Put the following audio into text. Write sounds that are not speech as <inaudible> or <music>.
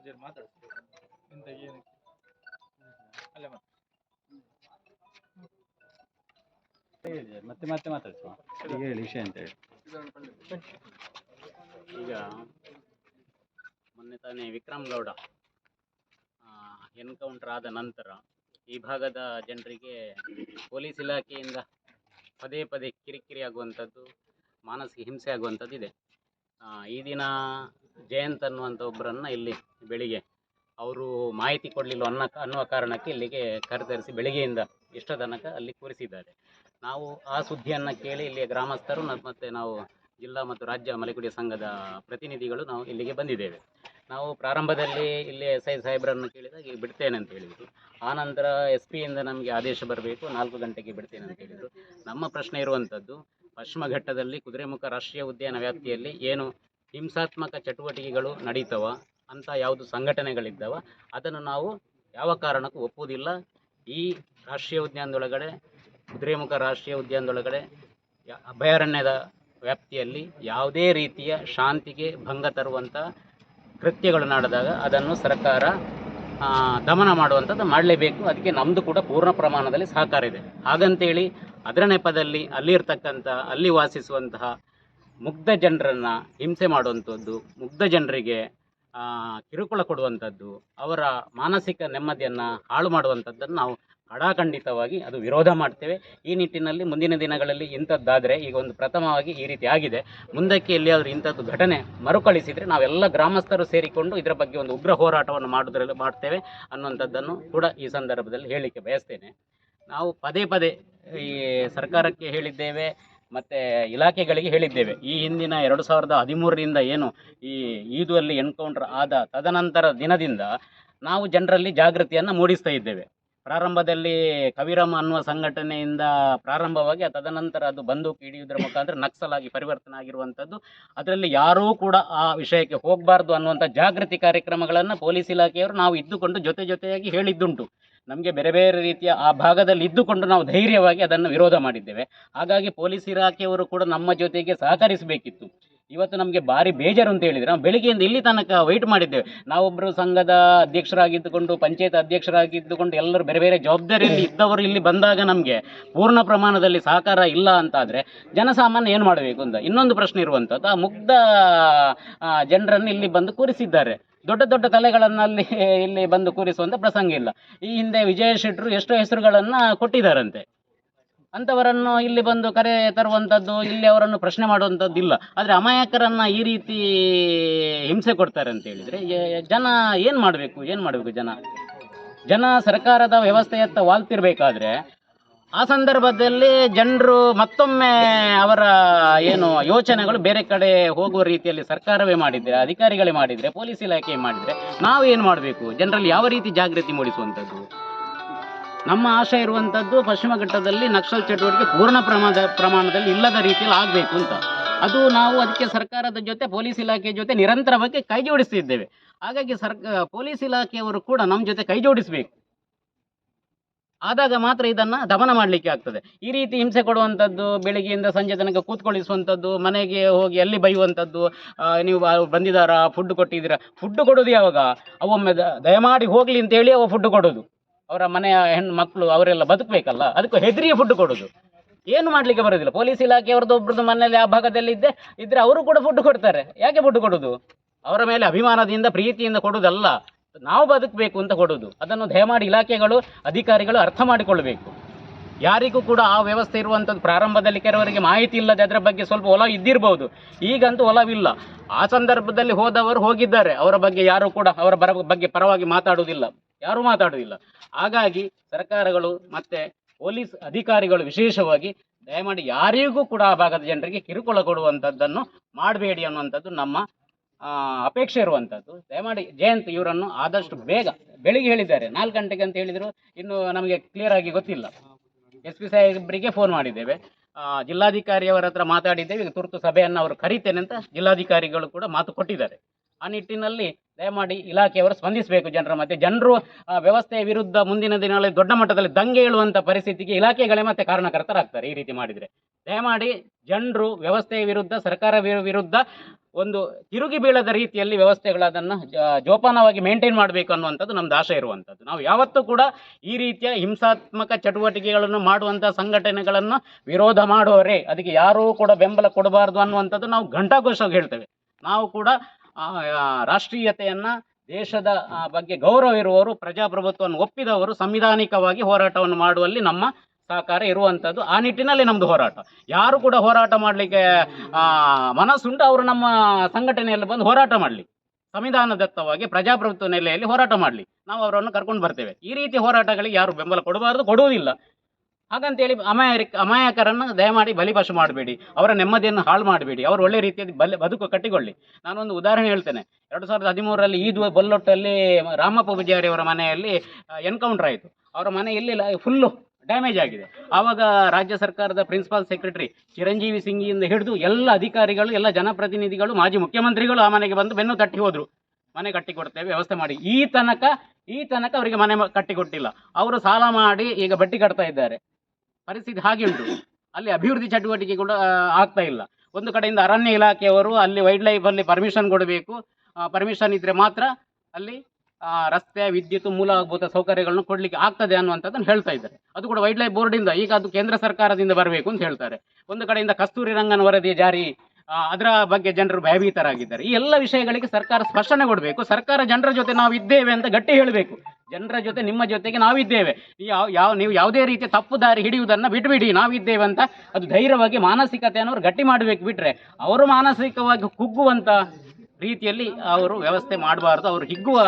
ಅದೇ ಮಾತಾಡ್ತೀವಿ ಎಂತ ಏನಕ್ಕೆ? ಅಲ್ಲೇ ಮತ್ತೆ ಹೇಳಿ ಮತ್ತೆ ಮತ್ತೆ ಮಾತಾಡ್ಸುವ ಈಗ ಹೇಳಿ ವಿಷಯ ಅಂತ ಹೇಳಿ. ಈಗ ಮೊನ್ನೆ ತಾನೇ ವಿಕ್ರಮ್ ಗೌಡ ಎನ್ಕೌಂಟರ್ ಆದ ನಂತರ ಈ ಭಾಗದ ಜನರಿಗೆ ಪೊಲೀಸ್ ಇಲಾಖೆಯಿಂದ ಪದೇ ಪದೇ ಕಿರಿಕಿರಿ ಆಗುವಂಥದ್ದು ಮಾನಸಿಕ ಹಿಂಸೆ ಆಗುವಂಥದ್ದು ಇದೆ. ಆ, ಈ ದಿನ ಜಯಂತ್ ಅನ್ನುವಂಥ ಒಬ್ಬರನ್ನು ಇಲ್ಲಿ ಬೆಳಿಗ್ಗೆ ಅವರು ಮಾಹಿತಿ ಕೊಡಲಿಲ್ಲ ಅನ್ನೋ ಅನ್ನುವ ಕಾರಣಕ್ಕೆ ಇಲ್ಲಿಗೆ ಕರೆತರಿಸಿ ಬೆಳಿಗ್ಗೆಯಿಂದ ಇಷ್ಟ ತನಕ ಅಲ್ಲಿ ಕೂರಿಸಿದ್ದಾರೆ. ನಾವು ಆ ಸುದ್ದಿಯನ್ನು ಕೇಳಿ ಇಲ್ಲಿಯ ಗ್ರಾಮಸ್ಥರು ಮತ್ತು ನಾವು ಜಿಲ್ಲಾ ಮತ್ತು ರಾಜ್ಯ ಮಲೆಕುಡಿ ಸಂಘದ ಪ್ರತಿನಿಧಿಗಳು ನಾವು ಇಲ್ಲಿಗೆ ಬಂದಿದ್ದೇವೆ. ನಾವು ಪ್ರಾರಂಭದಲ್ಲಿ ಇಲ್ಲಿ ಎಸ್ ಐ ಸಾಹೇಬ್ರನ್ನು ಕೇಳಿದಾಗ ಬಿಡ್ತೇನೆ ಅಂತ ಹೇಳಿದರು. ಆನಂತರ ಎಸ್ ಪಿಯಿಂದ ನಮಗೆ ಆದೇಶ ಬರಬೇಕು, ನಾಲ್ಕು ಗಂಟೆಗೆ ಬಿಡ್ತೇನೆ ಅಂತ ಹೇಳಿದರು. ನಮ್ಮ ಪ್ರಶ್ನೆ ಇರುವಂಥದ್ದು ಪಶ್ಚಿಮ ಘಟ್ಟದಲ್ಲಿ ಕುದುರೆಮುಖ ರಾಷ್ಟ್ರೀಯ ಉದ್ಯಾನ ವ್ಯಾಪ್ತಿಯಲ್ಲಿ ಏನು ಹಿಂಸಾತ್ಮಕ ಚಟುವಟಿಕೆಗಳು ನಡೀತವ, ಅಂತ ಯಾವುದು ಸಂಘಟನೆಗಳಿದ್ದಾವ, ಅದನ್ನು ನಾವು ಯಾವ ಕಾರಣಕ್ಕೂ ಒಪ್ಪುವುದಿಲ್ಲ. ಈ ರಾಷ್ಟ್ರೀಯ ಉದ್ಯಾನದೊಳಗಡೆ ಕುದುರೆಮುಖ ರಾಷ್ಟ್ರೀಯ ಉದ್ಯಾನದೊಳಗಡೆ ಅಭಯಾರಣ್ಯದ ವ್ಯಾಪ್ತಿಯಲ್ಲಿ ಯಾವುದೇ ರೀತಿಯ ಶಾಂತಿಗೆ ಭಂಗ ತರುವಂಥ ಕೃತ್ಯಗಳು ನಡೆದಾಗ ಅದನ್ನು ಸರ್ಕಾರ ದಮನ ಮಾಡುವಂಥದ್ದು ಮಾಡಲೇಬೇಕು. ಅದಕ್ಕೆ ನಮ್ಮದು ಕೂಡ ಪೂರ್ಣ ಪ್ರಮಾಣದಲ್ಲಿ ಸಹಕಾರ ಇದೆ. ಹಾಗಂತೇಳಿ ಅದರ ನೆಪದಲ್ಲಿ ಅಲ್ಲಿರ್ತಕ್ಕಂಥ, ಅಲ್ಲಿ ವಾಸಿಸುವಂತಹ ಮುಗ್ಧ ಜನರನ್ನು ಹಿಂಸೆ ಮಾಡುವಂಥದ್ದು ಮುಗ್ಧ ಜನರಿಗೆ ಕಿರುಕುಳ ಕೊಡುವಂಥದ್ದು ಅವರ ಮಾನಸಿಕ ನೆಮ್ಮದಿಯನ್ನು ಹಾಳು ಮಾಡುವಂಥದ್ದನ್ನು ನಾವು ಕಡಾಖಂಡಿತವಾಗಿ ಅದು ವಿರೋಧ ಮಾಡ್ತೇವೆ. ಈ ನಿಟ್ಟಿನಲ್ಲಿ ಮುಂದಿನ ದಿನಗಳಲ್ಲಿ ಇಂಥದ್ದಾದರೆ ಈಗ ಒಂದು ಪ್ರಥಮವಾಗಿ ಈ ರೀತಿ ಆಗಿದೆ. ಮುಂದಕ್ಕೆ ಎಲ್ಲಿಯಾದರೂ ಇಂಥದ್ದು ಘಟನೆ ಮರುಕಳಿಸಿದರೆ ನಾವೆಲ್ಲ ಗ್ರಾಮಸ್ಥರು ಸೇರಿಕೊಂಡು ಇದರ ಬಗ್ಗೆ ಒಂದು ಉಗ್ರ ಹೋರಾಟವನ್ನು ಮಾಡೋದ್ರಲ್ಲಿ ಮಾಡ್ತೇವೆ ಅನ್ನುವಂಥದ್ದನ್ನು ಕೂಡ ಈ ಸಂದರ್ಭದಲ್ಲಿ ಹೇಳಲಿಕ್ಕೆ ಬಯಸ್ತೇನೆ. ನಾವು ಪದೇ ಪದೇ ಈ ಸರ್ಕಾರಕ್ಕೆ ಹೇಳಿದ್ದೇವೆ ಮತ್ತು ಇಲಾಖೆಗಳಿಗೆ ಹೇಳಿದ್ದೇವೆ. ಈ ಹಿಂದಿನ ಎರಡು ಸಾವಿರದ ಹದಿಮೂರರಿಂದ ಏನು ಈ ಈದುವಲ್ಲಿ ಎನ್ಕೌಂಟರ್ ಆದ ತದನಂತರ ದಿನದಿಂದ ನಾವು ಜನರಲ್ಲಿ ಜಾಗೃತಿಯನ್ನು ಮೂಡಿಸ್ತಾ ಇದ್ದೇವೆ. ಪ್ರಾರಂಭದಲ್ಲಿ ಕವಿರಾಮ ಅನ್ನುವ ಸಂಘಟನೆಯಿಂದ ಪ್ರಾರಂಭವಾಗಿ ತದನಂತರ ಅದು ಬಂದೂಕು ಹಿಡಿಯುವುದರ ಮುಖಾಂತರ ನಕ್ಸಲ್ ಆಗಿ ಪರಿವರ್ತನೆ ಆಗಿರುವಂಥದ್ದು ಅದರಲ್ಲಿ ಯಾರೂ ಕೂಡ ಆ ವಿಷಯಕ್ಕೆ ಹೋಗಬಾರ್ದು ಅನ್ನುವಂಥ ಜಾಗೃತಿ ಕಾರ್ಯಕ್ರಮಗಳನ್ನು ಪೊಲೀಸ್ ಇಲಾಖೆಯವರು ನಾವು ಇದ್ದುಕೊಂಡು ಜೊತೆ ಜೊತೆಯಾಗಿ ಹೇಳಿದ್ದುಂಟು. ನಮಗೆ ಬೇರೆ ಬೇರೆ ರೀತಿಯ ಆ ಭಾಗದಲ್ಲಿ ಇದ್ದುಕೊಂಡು ನಾವು ಧೈರ್ಯವಾಗಿ ಅದನ್ನು ವಿರೋಧ ಮಾಡಿದ್ದೇವೆ. ಹಾಗಾಗಿ ಪೊಲೀಸ್ ಇಲಾಖೆಯವರು ಕೂಡ ನಮ್ಮ ಜೊತೆಗೆ ಸಹಕರಿಸಬೇಕಿತ್ತು. ಇವತ್ತು ನಮಗೆ ಭಾರಿ ಬೇಜಾರು ಅಂತ ಹೇಳಿದರೆ, ನಾವು ಬೆಳಿಗ್ಗೆಯಿಂದ ಇಲ್ಲಿ ತನಕ ವೆಯ್ಟ್ ಮಾಡಿದ್ದೇವೆ. ನಾವೊಬ್ಬರು ಸಂಘದ ಅಧ್ಯಕ್ಷರಾಗಿದ್ದುಕೊಂಡು, ಪಂಚಾಯತ್ ಅಧ್ಯಕ್ಷರಾಗಿದ್ದುಕೊಂಡು, ಎಲ್ಲರೂ ಬೇರೆ ಬೇರೆ ಜವಾಬ್ದಾರಿಯಲ್ಲಿ ಇದ್ದವರು ಇಲ್ಲಿ ಬಂದಾಗ ನಮಗೆ ಪೂರ್ಣ ಪ್ರಮಾಣದಲ್ಲಿ ಸಹಕಾರ ಇಲ್ಲ ಅಂತಾದರೆ, ಜನಸಾಮಾನ್ಯ ಏನು ಮಾಡಬೇಕು ಅಂತ, ಇನ್ನೊಂದು ಪ್ರಶ್ನೆ ಇರುವಂಥದ್ದು ಆ ಮುಗ್ಧ ಜನರನ್ನು ಇಲ್ಲಿ ಬಂದು ಕೂರಿಸಿದ್ದಾರೆ. ದೊಡ್ಡ ದೊಡ್ಡ ತಲೆಗಳನ್ನು ಅಲ್ಲಿ <laughs> ಇಲ್ಲಿ ಬಂದು ಕೂರಿಸುವಂಥ ಪ್ರಸಂಗ ಇಲ್ಲ. ಈ ಹಿಂದೆ ವಿಜಯ ಶೆಟ್ಟರು ಎಷ್ಟೋ ಹೆಸರುಗಳನ್ನು ಕೊಟ್ಟಿದ್ದಾರಂತೆ ಅಂಥವರನ್ನು ಇಲ್ಲಿ ಬಂದು ಕರೆ ತರುವಂಥದ್ದು ಇಲ್ಲಿ ಅವರನ್ನು ಪ್ರಶ್ನೆ ಮಾಡುವಂಥದ್ದು ಇಲ್ಲ. ಆದರೆ ಅಮಾಯಕರನ್ನು ಈ ರೀತಿ ಹಿಂಸೆ ಕೊಡ್ತಾರೆ ಅಂತ ಹೇಳಿದರೆ ಜನ ಏನು ಮಾಡಬೇಕು? ಏನು ಮಾಡಬೇಕು ಜನ? ಜನ ಸರ್ಕಾರದ ವ್ಯವಸ್ಥೆಯತ್ತ ವಾಲ್ತಿರ್ಬೇಕಾದ್ರೆ ಆ ಸಂದರ್ಭದಲ್ಲಿ ಜನರು ಮತ್ತೊಮ್ಮೆ ಅವರ ಏನು ಯೋಚನೆಗಳು ಬೇರೆ ಕಡೆ ಹೋಗುವ ರೀತಿಯಲ್ಲಿ ಸರ್ಕಾರವೇ ಮಾಡಿದರೆ, ಅಧಿಕಾರಿಗಳೇ ಮಾಡಿದರೆ, ಪೊಲೀಸ್ ಇಲಾಖೆ ಮಾಡಿದರೆ ನಾವು ಏನು ಮಾಡಬೇಕು? ಜನರಲ್ಲಿ ಯಾವ ರೀತಿ ಜಾಗೃತಿ ಮೂಡಿಸುವಂಥದ್ದು? ನಮ್ಮ ಆಶೆ ಇರುವಂಥದ್ದು ಪಶ್ಚಿಮ ಘಟ್ಟದಲ್ಲಿ ನಕ್ಸಲ್ ಚಟುವಟಿಕೆ ಪೂರ್ಣ ಪ್ರಮಾಣದ ಪ್ರಮಾಣದಲ್ಲಿ ಇಲ್ಲದ ರೀತಿಯಲ್ಲಿ ಆಗಬೇಕು ಅಂತ. ಅದು ನಾವು ಅದಕ್ಕೆ ಸರ್ಕಾರದ ಜೊತೆ, ಪೊಲೀಸ್ ಇಲಾಖೆಯ ಜೊತೆ ನಿರಂತರವಾಗಿ ಕೈ ಜೋಡಿಸ್ತಿದ್ದೇವೆ ಹಾಗಾಗಿ ಸರ್ಕ, ಪೊಲೀಸ್ ಇಲಾಖೆಯವರು ಕೂಡ ನಮ್ಮ ಜೊತೆ ಕೈ ಜೋಡಿಸಬೇಕು ಆದಾಗ ಮಾತ್ರ ಇದನ್ನು ದಮನ ಮಾಡಲಿಕ್ಕೆ ಆಗ್ತದೆ. ಈ ರೀತಿ ಹಿಂಸೆ ಕೊಡುವಂಥದ್ದು ಬೆಳಿಗ್ಗೆಯಿಂದ ಸಂಜೆ ತನಕ ಕೂತ್ಕೊಳ್ಳಿಸುವಂಥದ್ದು ಮನೆಗೆ ಹೋಗಿ ಅಲ್ಲಿ ಬೈಯುವಂಥದ್ದು ನೀವು ಬಂದಿದ್ದಾರಾ ಫುಡ್ ಕೊಟ್ಟಿದ್ದೀರಾ? ಫುಡ್ ಕೊಡೋದು ಯಾವಾಗ? ಅವೊಮ್ಮೆ ದಯಮಾಡಿ ಹೋಗಲಿ ಅಂತೇಳಿ ಅವ ಫುಡ್ ಕೊಡೋದು. ಅವರ ಮನೆಯ ಹೆಣ್ಣು ಮಕ್ಕಳು ಅವರೆಲ್ಲ ಬದುಕಬೇಕಲ್ಲ, ಅದಕ್ಕೆ ಹೆದರಿಯ ಫುಡ್ ಕೊಡೋದು. ಏನು ಮಾಡಲಿಕ್ಕೆ ಬರೋದಿಲ್ಲ. ಪೊಲೀಸ್ ಇಲಾಖೆಯವ್ರದ್ದು ಒಬ್ಬರದ್ದು ಮನೆಯಲ್ಲಿ ಆ ಭಾಗದಲ್ಲಿ ಇದ್ದೆ, ಇದ್ರೆ ಅವರು ಕೂಡ ಫುಡ್ ಕೊಡ್ತಾರೆ. ಯಾಕೆ ಫುಡ್ ಕೊಡೋದು? ಅವರ ಮೇಲೆ ಅಭಿಮಾನದಿಂದ, ಪ್ರೀತಿಯಿಂದ ಕೊಡೋದಲ್ಲ. ನಾವು ಬದುಕಬೇಕು ಅಂತ ಕೊಡೋದು. ಅದನ್ನು ದಯಮಾಡಿ ಇಲಾಖೆಗಳು, ಅಧಿಕಾರಿಗಳು ಅರ್ಥ ಮಾಡಿಕೊಳ್ಳಬೇಕು ಯಾರಿಗೂ ಕೂಡ ಆ ವ್ಯವಸ್ಥೆ ಇರುವಂಥದ್ದು ಪ್ರಾರಂಭದಲ್ಲಿ ಕೆಲವರಿಗೆ ಮಾಹಿತಿ ಇಲ್ಲದೆ ಅದರ ಬಗ್ಗೆ ಸ್ವಲ್ಪ ಒಲವು ಇದ್ದಿರಬಹುದು ಈಗಂತೂ ಒಲವಿಲ್ಲ. ಆ ಸಂದರ್ಭದಲ್ಲಿ ಹೋದವರು ಹೋಗಿದ್ದಾರೆ. ಅವರ ಬಗ್ಗೆ ಯಾರು ಕೂಡ ಅವರ ಬರ ಬಗ್ಗೆ ಪರವಾಗಿ ಮಾತಾಡುವುದಿಲ್ಲ. ಯಾರೂ ಮಾತಾಡುವುದಿಲ್ಲ. ಹಾಗಾಗಿ ಸರ್ಕಾರಗಳು ಮತ್ತು ಪೊಲೀಸ್ ಅಧಿಕಾರಿಗಳು ವಿಶೇಷವಾಗಿ ದಯಮಾಡಿ ಯಾರಿಗೂ ಕೂಡ ಆ ಭಾಗದ ಜನರಿಗೆ ಕಿರುಕುಳ ಕೊಡುವಂಥದ್ದನ್ನು ಮಾಡಬೇಡಿ ಅನ್ನುವಂಥದ್ದು ನಮ್ಮ ಅಪೇಕ್ಷೆ ಇರುವಂಥದ್ದು ದಯಮಾಡಿ ಜಯಂತ್ ಇವರನ್ನು ಆದಷ್ಟು ಬೇಗ ಬೆಳಿಗ್ಗೆ ಹೇಳಿದ್ದಾರೆ. ನಾಲ್ಕು ಗಂಟೆಗೆ ಅಂತ ಹೇಳಿದರು. ಇನ್ನು ನಮಗೆ ಕ್ಲಿಯರ್ ಆಗಿ ಗೊತ್ತಿಲ್ಲ. ಎಸ್ ಪಿ ಸಾಹೇಬರಿಗೆ ಫೋನ್ ಮಾಡಿದ್ದೇವೆ. ಜಿಲ್ಲಾಧಿಕಾರಿಯವರ ಹತ್ರ ಮಾತಾಡಿದ್ದೇವೆ. ಈಗ ತುರ್ತು ಸಭೆಯನ್ನು ಅವರು ಕರೀತೇನೆ ಅಂತ ಜಿಲ್ಲಾಧಿಕಾರಿಗಳು ಕೂಡ ಮಾತು ಕೊಟ್ಟಿದ್ದಾರೆ. ಆ ನಿಟ್ಟಿನಲ್ಲಿ ದಯಮಾಡಿ ಇಲಾಖೆಯವರು ಸ್ಪಂದಿಸಬೇಕು ಜನರ ಮತ್ತೆ ಜನರು ವ್ಯವಸ್ಥೆಯ ವಿರುದ್ಧ ಮುಂದಿನ ದಿನಗಳಲ್ಲಿ ದೊಡ್ಡ ಮಟ್ಟದಲ್ಲಿ ದಂಗೆ ಏಳುವಂಥ ಪರಿಸ್ಥಿತಿಗೆ ಇಲಾಖೆಗಳೇ ಮತ್ತೆ ಕಾರಣಕರ್ತರಾಗ್ತಾರೆ ಈ ರೀತಿ ಮಾಡಿದರೆ. ದಯಮಾಡಿ ಜನರು ವ್ಯವಸ್ಥೆಯ ವಿರುದ್ಧ, ಸರ್ಕಾರ ವಿರುದ್ಧ ಒಂದು ತಿರುಗಿ ಬೀಳದ ರೀತಿಯಲ್ಲಿ ವ್ಯವಸ್ಥೆಗಳದನ್ನು ಜೋಪಾನವಾಗಿ ಮೇಂಟೈನ್ ಮಾಡಬೇಕು ಅನ್ನುವಂಥದ್ದು ನಮ್ದು ಆಶೆ ಇರುವಂಥದ್ದು. ನಾವು ಯಾವತ್ತೂ ಕೂಡ ಈ ರೀತಿಯ ಹಿಂಸಾತ್ಮಕ ಚಟುವಟಿಕೆಗಳನ್ನು ಮಾಡುವಂಥ ಸಂಘಟನೆಗಳನ್ನು ವಿರೋಧ ಮಾಡುವವರೇ ಅದಕ್ಕೆ ಯಾರೂ ಕೂಡ ಬೆಂಬಲ ಕೊಡಬಾರ್ದು ಅನ್ನುವಂಥದ್ದು ನಾವು ಘಂಟಾಘೋಷವಾಗಿ ಹೇಳ್ತೇವೆ. ನಾವು ಕೂಡ ರಾಷ್ಟ್ರೀಯತೆಯನ್ನು, ದೇಶದ ಬಗ್ಗೆ ಗೌರವ ಇರುವವರು, ಪ್ರಜಾಪ್ರಭುತ್ವವನ್ನು ಒಪ್ಪಿದವರು, ಸಂವಿಧಾನಿಕವಾಗಿ ಹೋರಾಟವನ್ನು ಮಾಡುವಲ್ಲಿ ನಮ್ಮ ಸಹಕಾರ ಇರುವಂಥದ್ದು ಆ ನಿಟ್ಟಿನಲ್ಲಿ ನಮ್ಮದು ಹೋರಾಟ. ಯಾರು ಕೂಡ ಹೋರಾಟ ಮಾಡಲಿಕ್ಕೆ ಮನಸ್ಸುಂಟು ಅವರು ನಮ್ಮ ಸಂಘಟನೆಯಲ್ಲಿ ಬಂದು ಹೋರಾಟ ಮಾಡಲಿ. ಸಂವಿಧಾನದತ್ತವಾಗಿ ಪ್ರಜಾಪ್ರಭುತ್ವ ನೆಲೆಯಲ್ಲಿ ಹೋರಾಟ ಮಾಡಲಿ. ನಾವು ಅವರನ್ನು ಕರ್ಕೊಂಡು ಬರ್ತೇವೆ. ಈ ರೀತಿ ಹೋರಾಟಗಳಿಗೆ ಯಾರು ಬೆಂಬಲ ಕೊಡಬಾರದು, ಕೊಡುವುದಿಲ್ಲ. ಹಾಗಂತೇಳಿ ಅಮಾಯಕ ಅಮಾಯಕರನ್ನು ದಯಮಾಡಿ ಬಲಿಪಶು ಮಾಡಬೇಡಿ. ಅವರ ನೆಮ್ಮದಿಯನ್ನು ಹಾಳು ಮಾಡಬೇಡಿ. ಅವರು ಒಳ್ಳೆ ರೀತಿಯಲ್ಲಿ ಬಲ್, ಬದುಕು ಕಟ್ಟಿಕೊಳ್ಳಿ. ನಾನೊಂದು ಉದಾಹರಣೆ ಹೇಳ್ತೇನೆ. ಎರಡು ಸಾವಿರದ ಹದಿಮೂರರಲ್ಲಿ ಈದ್ ಬಲ್ಲೊಟ್ಟಲ್ಲಿ ರಾಮಪ್ಪ ಪೂಜಾರಿ ಅವರ ಮನೆಯಲ್ಲಿ ಎನ್ಕೌಂಟರ್ ಆಯಿತು. ಅವರ ಮನೆ ಇಲ್ಲಿಲ್ಲ, ಫುಲ್ಲು ಡ್ಯಾಮೇಜ್ ಆಗಿದೆ. ಆವಾಗ ರಾಜ್ಯ ಸರ್ಕಾರದ ಪ್ರಿನ್ಸಿಪಾಲ್ ಸೆಕ್ರೆಟರಿ ಚಿರಂಜೀವಿ ಸಿಂಗಿಯಿಂದ ಹಿಡಿದು ಎಲ್ಲ ಅಧಿಕಾರಿಗಳು, ಎಲ್ಲ ಜನಪ್ರತಿನಿಧಿಗಳು, ಮಾಜಿ ಮುಖ್ಯಮಂತ್ರಿಗಳು ಆ ಮನೆಗೆ ಬಂದು ಬೆನ್ನು ತಟ್ಟಿ ಹೋದರು. ಮನೆ ಕಟ್ಟಿಕೊಡ್ತೇವೆ ವ್ಯವಸ್ಥೆ ಮಾಡಿ. ಈ ತನಕ ಈ ತನಕ ಅವರಿಗೆ ಮನೆ ಕಟ್ಟಿಕೊಟ್ಟಿಲ್ಲ ಅವರು ಸಾಲ ಮಾಡಿ ಈಗ ಬಡ್ಡಿ ಕಟ್ತಾ ಇದ್ದಾರೆ. ಪರಿಸ್ಥಿತಿ ಹಾಗೆ ಉಂಟು ಅಲ್ಲಿ ಅಭಿವೃದ್ಧಿ ಚಟುವಟಿಕೆ ಕೂಡ ಆಗ್ತಾ ಇಲ್ಲ. ಒಂದು ಕಡೆಯಿಂದ ಅರಣ್ಯ ಇಲಾಖೆಯವರು ಅಲ್ಲಿ ವೈಲ್ಡ್ ಲೈಫಲ್ಲಿ ಪರ್ಮಿಷನ್ ಕೊಡಬೇಕು. ಪರ್ಮಿಷನ್ ಇದ್ದರೆ ಮಾತ್ರ ಅಲ್ಲಿ ರಸ್ತೆ, ವಿದ್ಯುತ್, ಮೂಲಭೂತ ಸೌಕರ್ಯಗಳನ್ನು ಕೊಡ್ಲಿಕ್ಕೆ ಆಗ್ತದೆ ಅನ್ನುವಂಥದ್ದನ್ನು ಹೇಳ್ತಾ ಇದ್ದಾರೆ. ಅದು ಕೂಡ ವೈಲ್ಡ್ ಲೈಫ್ ಬೋರ್ಡಿಂದ ಈಗ ಅದು ಕೇಂದ್ರ ಸರ್ಕಾರದಿಂದ ಬರಬೇಕು ಅಂತ ಹೇಳ್ತಾರೆ. ಒಂದು ಕಡೆಯಿಂದ ಕಸ್ತೂರಿ ರಂಗನ್ ವರದಿ ಜಾರಿ ಅದರ ಬಗ್ಗೆ ಜನರು ಭಯಭೀತರಾಗಿದ್ದಾರೆ. ಈ ಎಲ್ಲ ವಿಷಯಗಳಿಗೆ ಸರ್ಕಾರ ಸ್ಪಷ್ಟನೆ ಕೊಡಬೇಕು. ಸರ್ಕಾರ ಜನರ ಜೊತೆ ನಾವು ಇದ್ದೇವೆ ಅಂತ ಗಟ್ಟಿ ಹೇಳಬೇಕು. ಜನರ ಜೊತೆ, ನಿಮ್ಮ ಜೊತೆಗೆ ನಾವಿದ್ದೇವೆ ಯಾವ ಯಾವ ನೀವು ಯಾವುದೇ ರೀತಿಯ ತಪ್ಪು ದಾರಿ ಹಿಡಿಯುವುದನ್ನು ಬಿಟ್ಬಿಡಿ ನಾವಿದ್ದೇವೆ ಅಂತ ಅದು ಧೈರ್ಯವಾಗಿ, ಮಾನಸಿಕತೆಯನ್ನು ಅವರು ಗಟ್ಟಿ ಮಾಡಬೇಕು ಬಿಟ್ಟರೆ ಅವರು ಮಾನಸಿಕವಾಗಿ ಕುಗ್ಗುವಂಥ ರೀತಿಯಲ್ಲಿ ಅವರು ವ್ಯವಸ್ಥೆ ಮಾಡಬಾರ್ದು. ಅವರು ಹಿಗ್ಗುವ